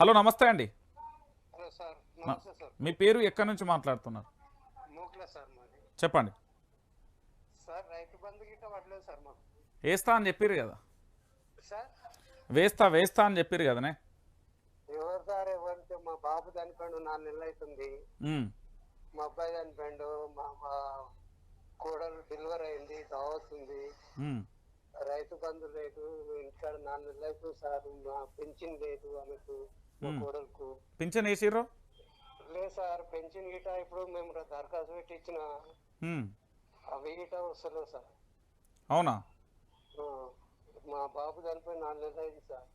Hello నమస్తే అండి. మీ పేరు ఎక్కడి నుంచి మాట్లాడుతున్నారు? మూక్లా సార్ మాది. చెప్పండి. వేస్తా అని చెప్పారు కదా. సార్? వేస్తా వేస్తా అని చెప్పారు కదనే? ఎవరు సార్ ఎవరితో మా బాబు చనిపోయాడు నాలుగు నెలలు అవుతుంది మా అబ్బాయి చనిపోయాడు మా మా కోడలు డెలివరీ అయింది దావస్తుంది రైతు బంధు లేదు ఇంటికాడ నాలుగు నెలలు అవుతుంది సార్ మా పెన్షన్ లేదు ఆమెకు. కోడలకు పింఛన్ వేసిర్రు? లేదు సార్ పెన్షన్ గిట్ట ఇప్పుడు మేము దరఖాస్తు పెట్టి ఇచ్చిన అవి గిట్ట వస్తలేవు సార్. అవునా? మా బాబు చనిపోయి నాలుగు నెలలు అయింది సార్.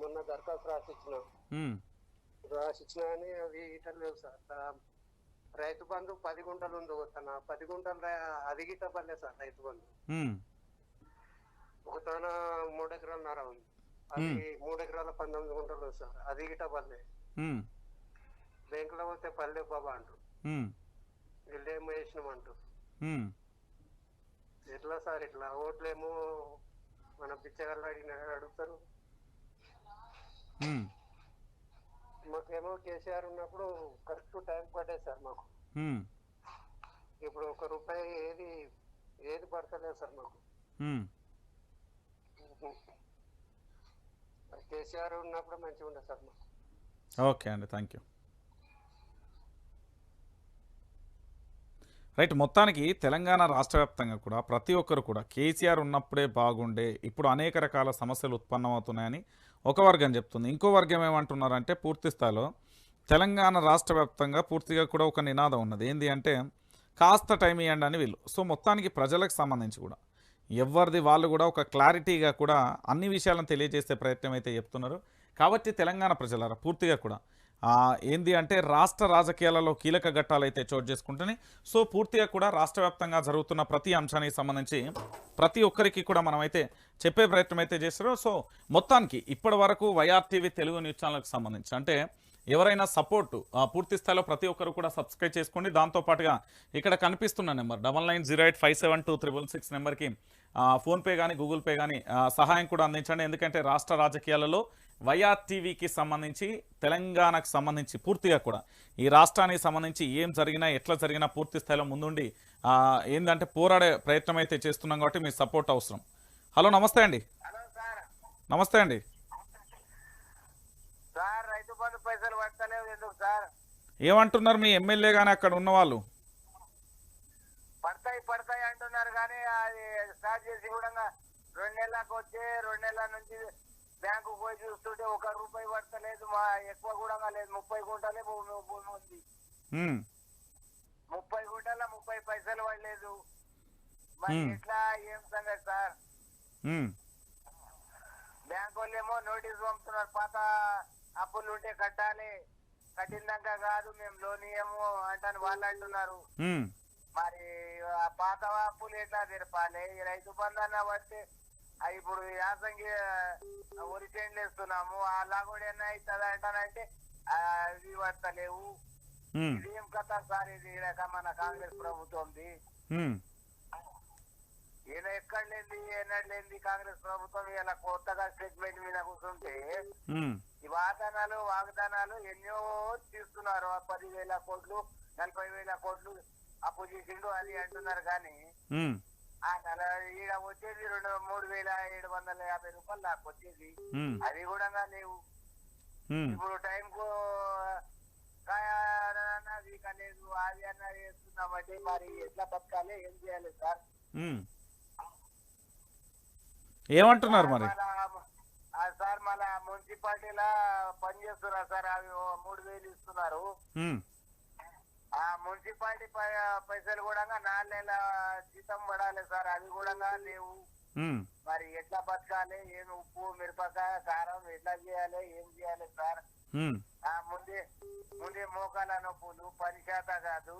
మొన్న దరఖాస్తు రాసి ఇచ్చినాం రాసి ఇచ్చినా కానీ అవి ఈట లేవు సార్. రైతు బంధు పది గుంటలు ఉంది తన. పది గుంటలు అది గిట్ట పడలేదు సార్ రైతు బంధు. ఒక తన మూడు ఎకరాల నర ఉంది. అది మూడు ఎకరాల పంతొమ్మిది గుంటలు సార్. అది గిట్ట పడలే ఉమ్, బ్యాంకులో పోతే పల్లె బాబా అంటూ. వీళ్ళేమో వేసినాం అంటూ ఎట్లా సార్ ఇట్లా? ఓట్లేమో మన పిచ్చగాళ్ళు అడిగిన అడుగుతారు. మాకేమో కేసీఆర్ ఉన్నప్పుడు కరెక్ట్ టైం పడ్డాయి సార్ మాకు. ఇప్పుడు ఒక రూపాయి ఏది ఏది పడతలేదు సార్ మాకు. కేసీఆర్ ఉన్నప్పుడు మంచిగా ఉండే సార్. ఓకే అండి థ్యాంక్ యూ రైట్ మొత్తానికి తెలంగాణ రాష్ట్ర వ్యాప్తంగా కూడా ప్రతి ఒక్కరు కూడా కేసీఆర్ ఉన్నప్పుడే బాగుండే ఇప్పుడు అనేక రకాల సమస్యలు ఉత్పన్నమవుతున్నాయని ఒక వర్గం చెప్తుంది. ఇంకో వర్గం ఏమంటున్నారంటే పూర్తి స్థాయిలో తెలంగాణ రాష్ట్ర వ్యాప్తంగా పూర్తిగా కూడా ఒక నినాదం ఉన్నది. ఏంటి అంటే కాస్త టైం ఇవ్వండి అని వీళ్ళు. సో మొత్తానికి ప్రజలకు సంబంధించి కూడా ఎవరిది వాళ్ళు కూడా ఒక క్లారిటీగా కూడా అన్ని విషయాలను తెలియజేసే ప్రయత్నం అయితే చెప్తున్నారు. కాబట్టి తెలంగాణ ప్రజలారా పూర్తిగా కూడా. ఏంది అంటే రాష్ట్ర రాజకీయాలలో కీలక ఘట్టాలు అయితే చోటు చేసుకుంటున్నాయి. సో పూర్తిగా కూడా రాష్ట్ర వ్యాప్తంగా జరుగుతున్న ప్రతి అంశానికి సంబంధించి ప్రతి ఒక్కరికి కూడా మనమైతే చెప్పే ప్రయత్నం అయితే చేస్తారో సో మొత్తానికి ఇప్పటి వరకు వైఆర్టీవీ తెలుగు న్యూస్ ఛానల్కి సంబంధించి అంటే ఎవరైనా సపోర్ట్ పూర్తి స్థాయిలో ప్రతి ఒక్కరు కూడా సబ్స్క్రైబ్ చేసుకోండి. దాంతోపాటుగా ఇక్కడ కనిపిస్తున్న number double nine zero eight five seven two triple six నెంబర్కి ఫోన్పే కానీ గూగుల్ పే కానీ సహాయం కూడా అందించండి. ఎందుకంటే రాష్ట్ర రాజకీయాలలో వైఆర్ టీవీకి సంబంధించి తెలంగాణకు సంబంధించి పూర్తిగా కూడా ఈ రాష్ట్రానికి సంబంధించి ఏం జరిగినా ఎట్లా జరిగినా పూర్తి స్థాయిలో ముందుండి ఆ, ఏందంటే పోరాడే ప్రయత్నం అయితే చేస్తున్నాం కాబట్టి మీ సపోర్ట్ అవసరం. హలో నమస్తే అండి. నమస్తే అండి సార్ రైతు బంధు పైసలు పడతలేవు ఎందుకు సార్ ఏమంటున్నారు మీ ఎమ్మెల్యే కానీ అక్కడ ఉన్న వాళ్ళు పడతాయి పడతాయి అంటున్నారు కానీ అది స్టార్ట్ చేసి కూడా రెండు నెలలకు వచ్చి రెండు నెలల నుంచి బ్యాంకు పోయి చూస్తుంటే ఒక రూపాయి పడతలేదు మా ఎక్కువ కూడా లేదు. ముప్పై గుంటలే భూమి భూమి ఉంది. ముప్పై గుంటల ముప్పై పైసలు పడలేదు. మరి. ఎట్లా ఏం సంగతి సార్? బ్యాంక్ వాళ్ళేమో నోటీస్ పంపుతున్నారు పాత అప్పులు ఉంటే కట్టాలి. కట్టినాక కాదు మేము లోన్ ఇయ్యము అంటాను వాళ్ళు అంటున్నారు. మరి ఆ పాత అప్పులు ఎట్లా తెరపాలి? రైతు బంధన పడితే ఆ ఇప్పుడు యాసంగి వరి చేనులు వేస్తున్నాము అలా కూడా ఏమైనా అవుతుంది అంటానంటే పడతలేవు ఉమ్, ఇదేం కథ సార్ ఇది? మన కాంగ్రెస్ ప్రభుత్వంది. ఈయన ఎక్కడ లేని ఏనాడు లేని కాంగ్రెస్ ప్రభుత్వం ఇలా కొత్తగా స్టేట్మెంట్ మీద కూర్చుంటే ఈ వాగ్దానాలు వాగ్దానాలు ఎన్నో తీస్తున్నారు. పదివేల కోట్లు నలభై వేల కోట్లు అప్పు చేసిండు అది అంటున్నారు కానీ ఆ నెల ఈడ వచ్చేది రెండు మూడు వేల ఏడు వందల యాభై రూపాయలు నాకు వచ్చేది. అది కూడా లేవు. ఇప్పుడు టైం కు లేదు అది అన్న చేస్తున్నామంటే మరి ఎట్లా బతకాలి ఏం చేయాలి సార్. ఏమంటున్నారు మరి? సార్ మళ్ళా మున్సిపాలిటీలా పనిచేస్తున్నారు సార్ అవి మూడు వేలు ఇస్తున్నారు. ఆ మున్సిపాలిటీ పైసలు కూడా నాలుగు నెలల జీతం పడాలి సార్ అవి కూడా లేవు. మరి ఎట్లా బతకాలి? ఏం ఉప్పు మిరపకాయ కారం ఎట్లా చేయాలి? ఏం చేయాలి సార్? ముందే ముందే మోకాల నొప్పులు పని చేత కాదు.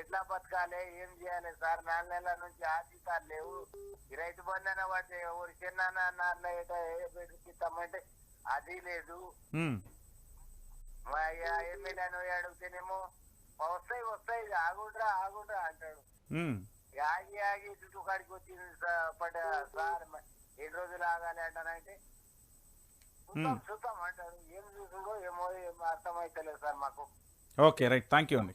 ఎట్లా బతకాలి ఏం చేయాలి సార్? నాలుగు నెలల నుంచి ఆర్థికాలు లేవు. రైతు బంధన పడితే ఎవరు చిన్న నాన్న ఇస్తామంటే అది లేదు. మా ఎమ్మెల్యేను అడిగితేనేమో వస్తాయి వస్తాయి ఆగుండ్రా ఆగుండ్రా అంటాడు. ఆగి ఆగి చుట్టూ కాడికి వచ్చింది పడ్డ సార్ ఎన్ని రోజులు ఆగాలి అంటానంటే చూద్దాం చూద్దాం అంటారు ఏం చూసుడో ఏమో ఏం అర్థమైతలేదు సార్ మాకు. Okay right. థ్యాంక్ యూ అండి.